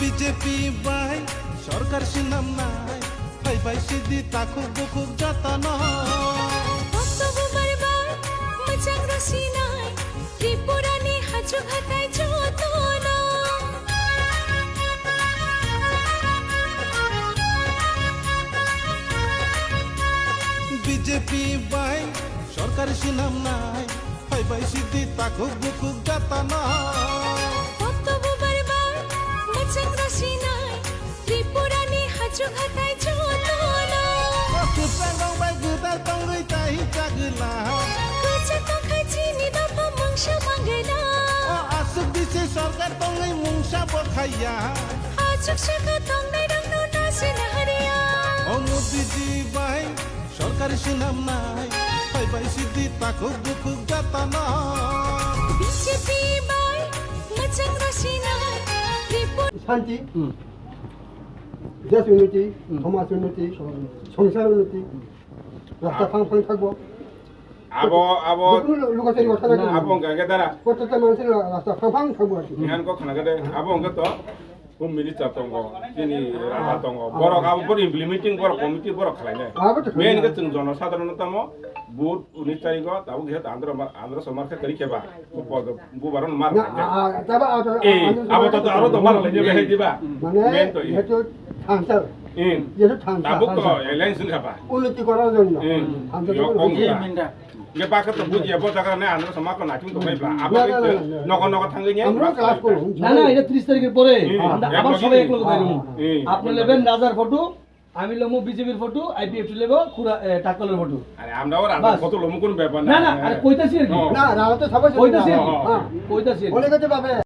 BJP by সরকার সিনাম নাই। ভাই ভাই সিদ্ধি তাকুক বুকুক যতন। বক্তব্য বারবার মজাক ত্রিপুরানি হাজু ঘাটায় যতন। বিজেপি বাই সরকার সিনাম নাই। ভাই ভাই সিদ্ধি তাকুক বুকুক যতন। বক্তব্য ঘাটায় যতন কুচাং বাই গুদা তংরই তাই চাগলা কুচা তখায় চিনি দাপা মাংস মাঙ্গেনা ও আসুক দিছে সরকার তংই মুংসা বখাইয়া শাখা ও মোদিজি সরকার সিনাম নাই ভাই ভাই সিদ্ধি তাকুক বিজেপি বাই মজাক রসিনায় শান্তি? দেশ উন্নতি সমাজ উন্নতি সংসার উন্নতি রাস্তা ফাং ফাং থাকব না abo nga ga dara প্রত্যেকটা মানুষের রাস্তা ফাং ফাং থাকব আর কি ngan ko khana ga de abo nga to ko minister tongo kini rata tongo boro ka bor implementing boro committee boro khalai ne আবার তো main ga tung jono সাধারণতম বুট উনিশ তারিখ তাবো ঘেত আন্ধ্র করি খেবা বু বারণ মার এই মানে যেহেতু ঠান্ডা in যেহেতু উন্নতি করার জন্য। থাঙ্গে আমরা ক্লাস না না এটা তারিখের পরে। হুম, আবার সবাই। আপনি নেবেন রাজার ফটো আমি লমু বিজেপির ফটো আইপিএফ লেবো খুরা টাকলের ফটো। আরে কত লমু কোন ব্যাপার না। না আরে কইতাছি কি। সবাই কইতাছি হ্যাঁ, হ্যাঁ। কইতাছি কি। পাবে